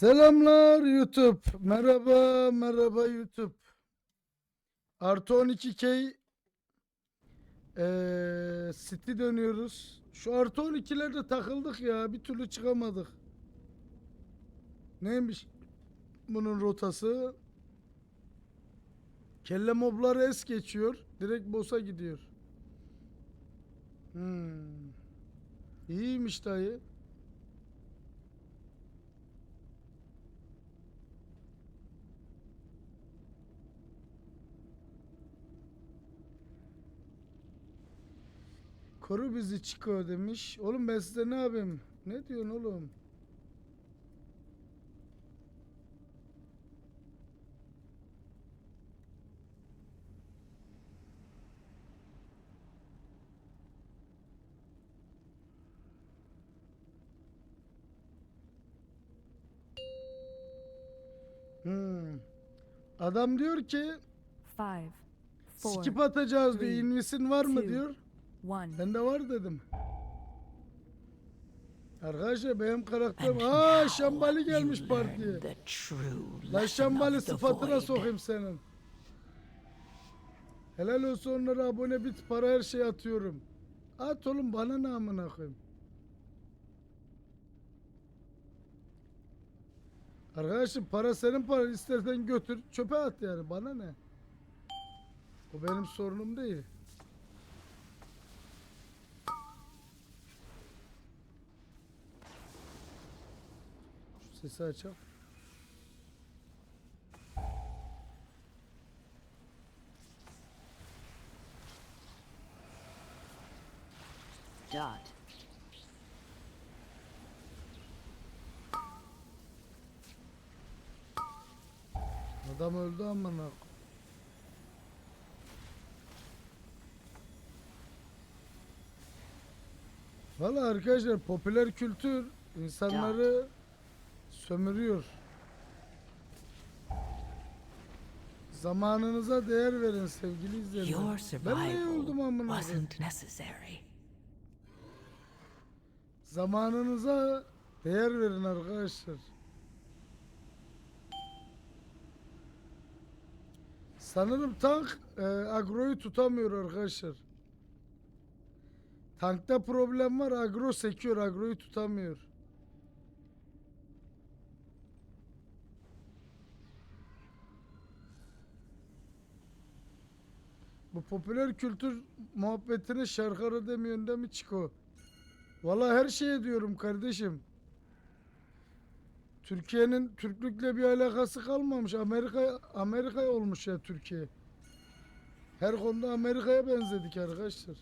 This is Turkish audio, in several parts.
Selamlar YouTube. Merhaba, merhaba YouTube. Artı 12K eee City dönüyoruz. Şu artı 12'lerde takıldık ya. Bir türlü çıkamadık. Neymiş bunun rotası? Kelle mobları es geçiyor. Direkt boss'a gidiyor. Hmm. İyiymiş dayı. Koru bizi Chico demiş. Oğlum ben size ne yapayım? Ne diyorsun oğlum? Hmm. Adam diyor ki Five, four, skip atacağız diyor. three, Invisin var mı two, diyor. One. Ben de var dedim. Arkadaşlar benim karakterim... Aa Şambali gelmiş partiye. lesson Şambali sıfatına sokayım senin. Helal olsun onlara abone bit para her şey atıyorum. At oğlum bana ne amına koyayım. Arkadaşım para senin paran istersen götür çöpe at yani bana ne. O benim sorunum değil. Sesi açalım. Dot. Adam öldü amına. Valla arkadaşlar popüler kültür insanları sömürüyor. Zamanınıza değer verin sevgili izleyiciler. Ben niye öldüm amına. Zamanınıza değer verin arkadaşlar. Sanırım tank e, agroyu tutamıyor arkadaşlar. Tankta problem var. Agro sekiyor. Agroyu tutamıyor. Bu popüler kültür muhabbetine şarkı demiyor mi Çiko? Valla her şeye diyorum kardeşim. Türkiye'nin Türklükle bir alakası kalmamış. Amerika Amerika olmuş ya Türkiye. Her konuda Amerika'ya benzedik arkadaşlar.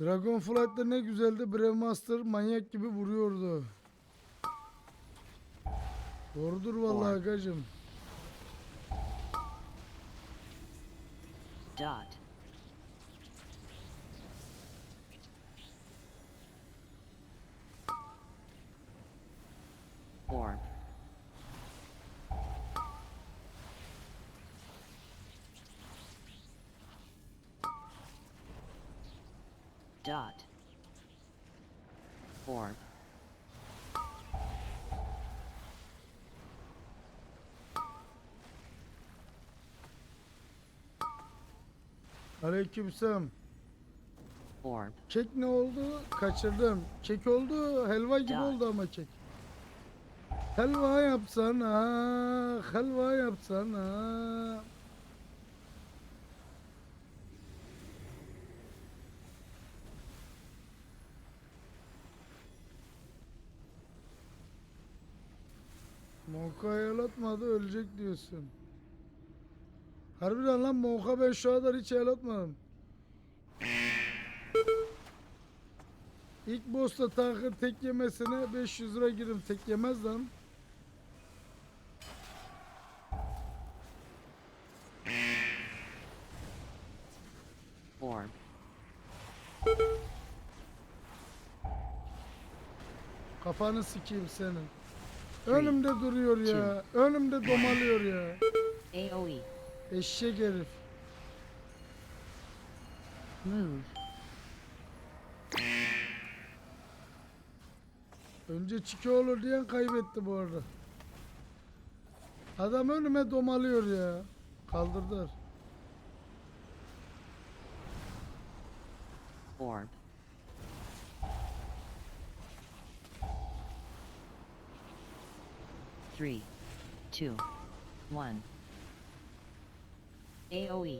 Dragonflight'ta ne güzeldi. Brewmaster manyak gibi vuruyordu. Doğrudur vallahi agacım. Dot. Orb. Dot. Orb. Aleykümselam. Orb. Kek ne oldu? Kaçırdım. Kek oldu. Helva gibi oldu ama kek. Helva yapsana. Helva yapsana. Monka el atmadı ölecek diyorsun. Harbiden lan Monka ben şu kadar hiç el atmadım. İlk boss'ta tankın tek yemesine 500 lira girim tek yemez lan. Orb. Kafanı sikeyim senin. Önümde duruyor ya. Önümde domalıyor ya. AoE. Eşek herif. Move. Önce çiki olur diyen kaybetti bu arada. Adam önüme domalıyor ya. Kaldırdılar. Orb. Three, two, one. AoE.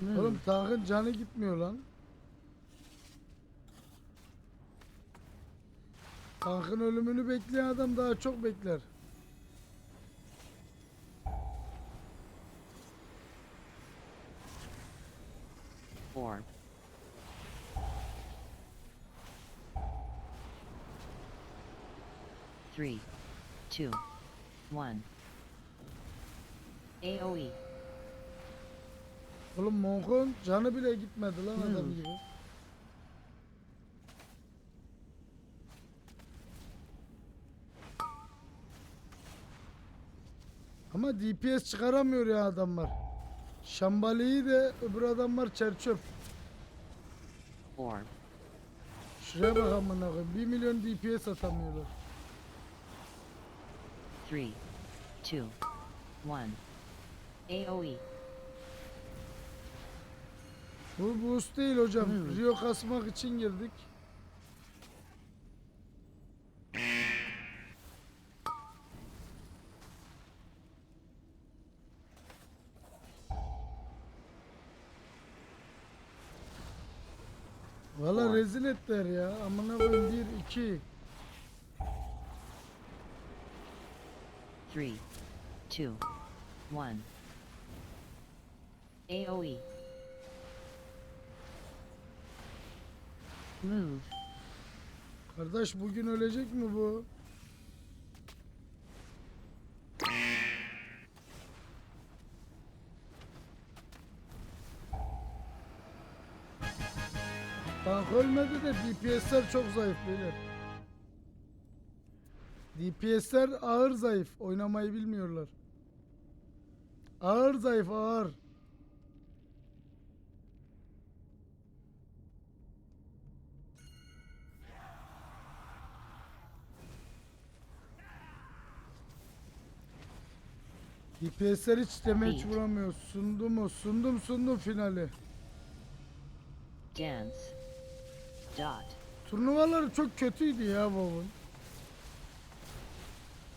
Move. Oğlum tankın canı gitmiyor lan. Tankın ölümünü bekleyen adam daha çok bekler. 2 1 AOE Oğlum Monk'un canı bile gitmedi lan hmm. adam gibi. Ama DPS çıkaramıyor ya adamlar. Şambali'yi de öbür adamlar çerçöp. Orb. Şuraya bak amına koyayım. 1 milyon DPS atamıyorlar. Three, two, one. AoE. Bu boost değil hocam. Hmm. Rio kasmak için girdik. Valla rezil ettiler ya. Amına koyayım 1 2 Three, two, one. AoE. Move. Kardeş bugün ölecek mi bu? Tank ölmedi de DPS'ler çok zayıf beyler. DPS'ler ağır zayıf. Oynamayı bilmiyorlar. Ağır zayıf ağır. DPS'ler hiç demeç vuramıyor. Sundu mu? Sundum sundum finali. Dance. Dot. Turnuvaları çok kötüydü ya WoW'un.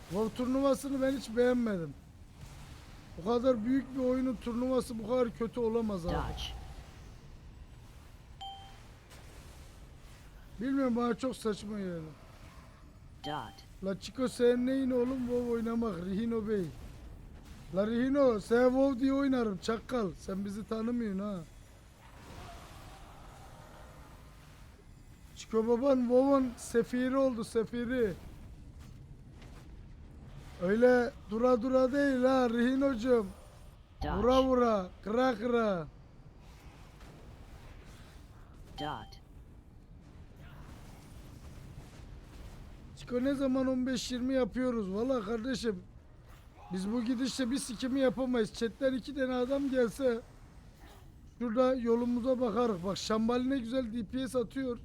WoW turnuvasını ben hiç beğenmedim. Bu kadar büyük bir oyunun turnuvası bu kadar kötü olamaz abi. Bilmiyorum bana çok saçma geldi. Dot. La Chico sen neyin oğlum WoW oynamak Rihino Bey. La Rihino sen WoW diye oynarım çakal. Sen bizi tanımıyorsun ha. Chico baban WoW'un sefiri oldu sefiri. Öyle dura dura değil ha Rihino'cum. Vura Dodge. vura, kıra kıra. Dot. Chico ne zaman 15-20 yapıyoruz valla kardeşim. Biz bu gidişle bir sikimi yapamayız. Chatten iki tane adam gelse şurada yolumuza bakarız. Bak Şambali ne güzel DPS atıyor.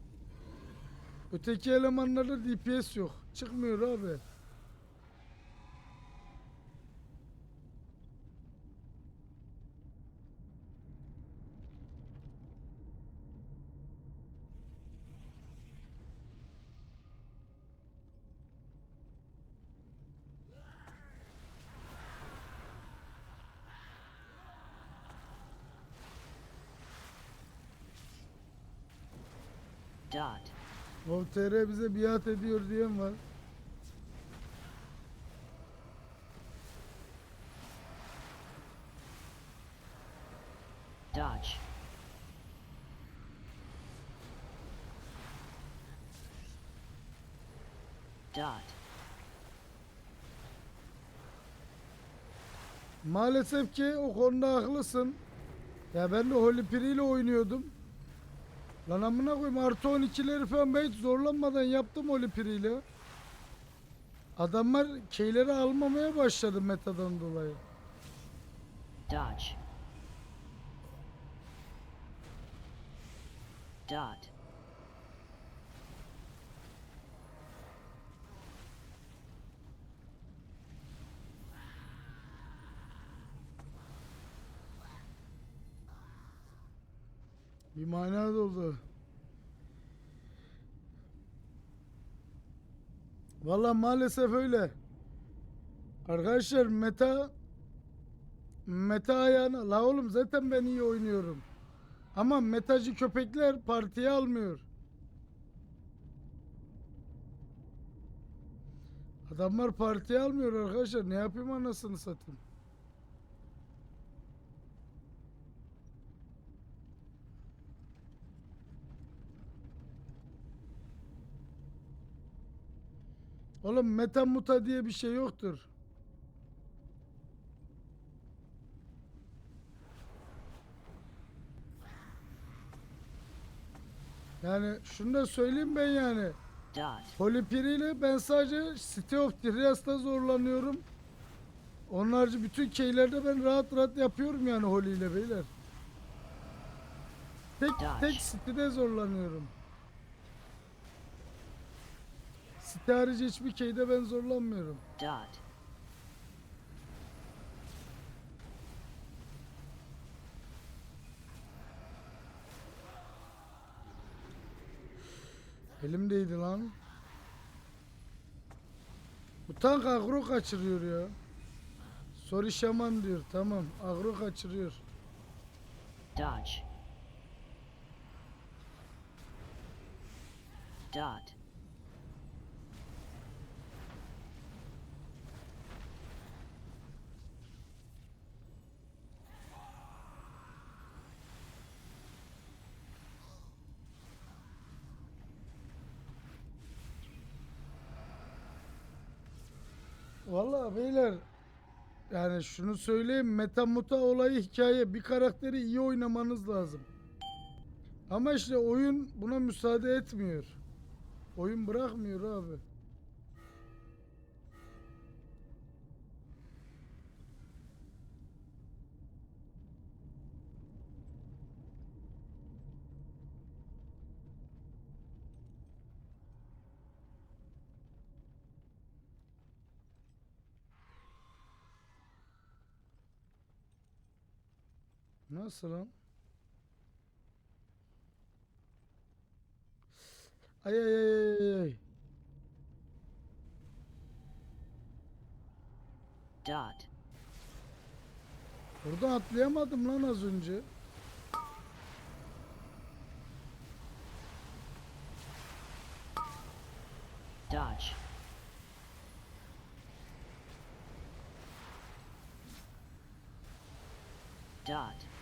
Öteki elemanlarda DPS yok. Çıkmıyor abi. Dot. Voltaire bize biat ediyor diyen var. Dodge. Dot. Maalesef ki o konuda haklısın. Ya ben de Holy Piri ile oynuyordum. Lan amına koyayım artı 12'leri falan ben hiç zorlanmadan yaptım Holy Piri ile. Adamlar keyleri almamaya başladı metadan dolayı. Dodge. Dot. Bir mana doldu. Valla maalesef öyle. Arkadaşlar meta meta ayağına la oğlum zaten ben iyi oynuyorum. Ama metacı köpekler partiye almıyor. Adamlar partiye almıyor arkadaşlar. Ne yapayım anasını satayım. Oğlum meta muta diye bir şey yoktur. Yani şunu da söyleyeyim ben yani. Dot. Polipiri ile ben sadece City of Trias'ta zorlanıyorum. Onun harici bütün keylerde ben rahat rahat yapıyorum yani Holy ile beyler. Tek tek City'de zorlanıyorum. City harici hiçbir keyde ben zorlanmıyorum. Dot. Elimdeydi lan. Bu tank agro kaçırıyor ya. Sorry şaman diyor. Tamam. Agro kaçırıyor. Dodge. Dot. Vallahi beyler yani şunu söyleyeyim meta muta olayı hikaye bir karakteri iyi oynamanız lazım. Ama işte oyun buna müsaade etmiyor. Oyun bırakmıyor abi. Nasıl lan? Ay ay ay ay ay. Dot. Buradan atlayamadım lan az önce. Dodge. Dot.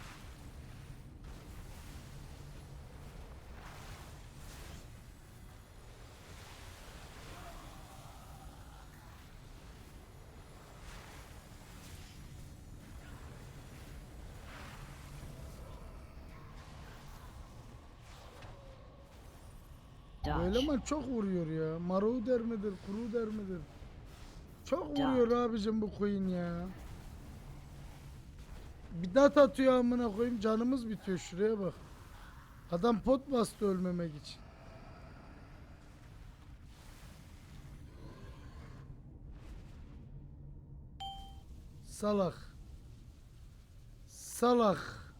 Bu Dodge. eleman çok vuruyor ya. Maru der midir, kuru der midir? Çok vuruyor abicim bu koyun ya. Bir dat atıyor amına koyayım canımız bitiyor şuraya bak. Adam pot bastı ölmemek için. Salak. Salak.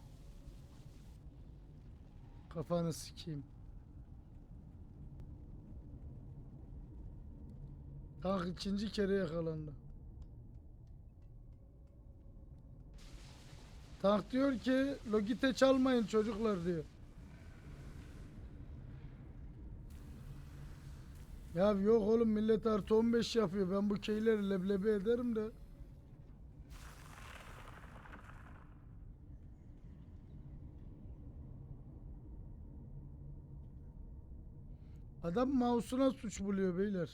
Kafanı sikeyim. Tank ikinci kere yakalandı. Tank diyor ki Logitech çalmayın çocuklar diyor. Ya yok oğlum millet artı 15 yapıyor. Ben bu keyleri leblebi ederim de. Adam mouse'una suç buluyor beyler.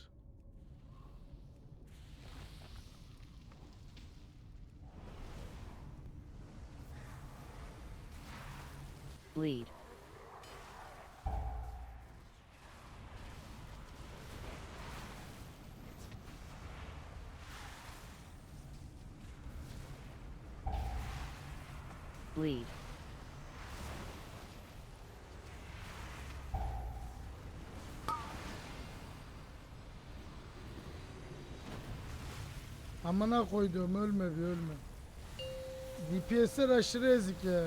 bleed. Bleed. Amına koyduğum ölme bir ölme. DPS'ler aşırı ezik ya.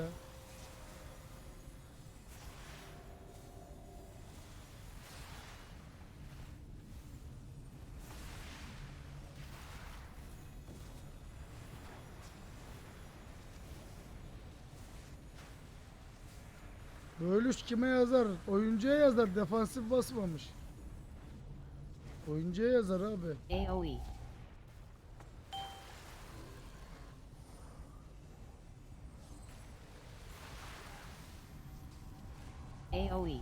Kime yazar? Oyuncuya yazar. Defansif basmamış. Oyuncuya yazar abi. AoE. AoE.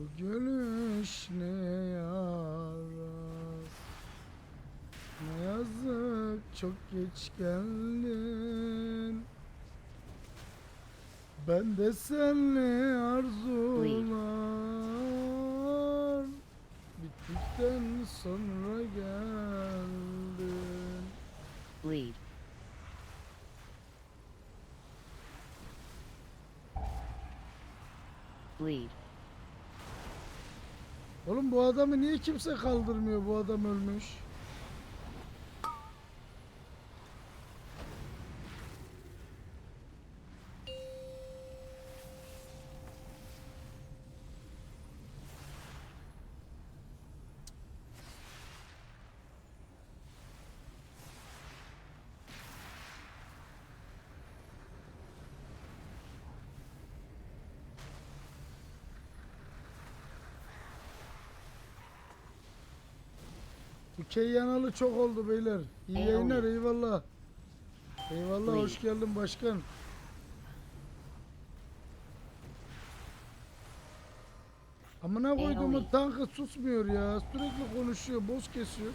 Bu gülüş ne yarar Ne yazık çok geç geldin Ben de seninle arzular Bittikten sonra geldin Bleed. Bleed. Oğlum bu adamı niye kimse kaldırmıyor? Bu adam ölmüş Bu Keyyanalı çok oldu beyler. İyi Eyvallah. yayınlar eyvallah. Eyvallah Buyur. hoş geldin başkan. Amına koyduğumun tankı susmuyor ya. Sürekli konuşuyor. Boz kesiyor.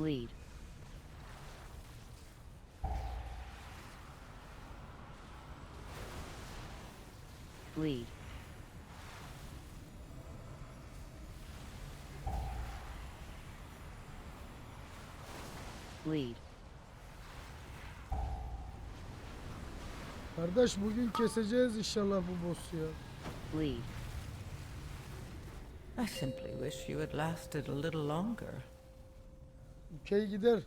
Bleed. Bleed. Bleed. Kardeş bugün keseceğiz inşallah bu boss'u ya. Bleed. I simply wish you had lasted a little longer. Ülkey gider.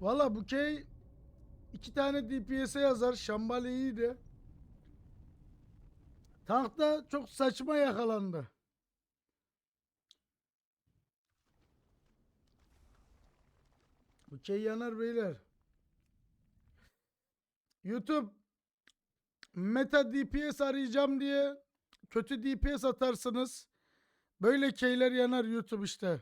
Valla bu key iki tane DPS'e yazar. Şambali iyiydi. Tankta çok saçma yakalandı. Bu key yanar beyler. YouTube meta DPS arayacağım diye kötü DPS atarsınız. Böyle keyler yanar YouTube işte.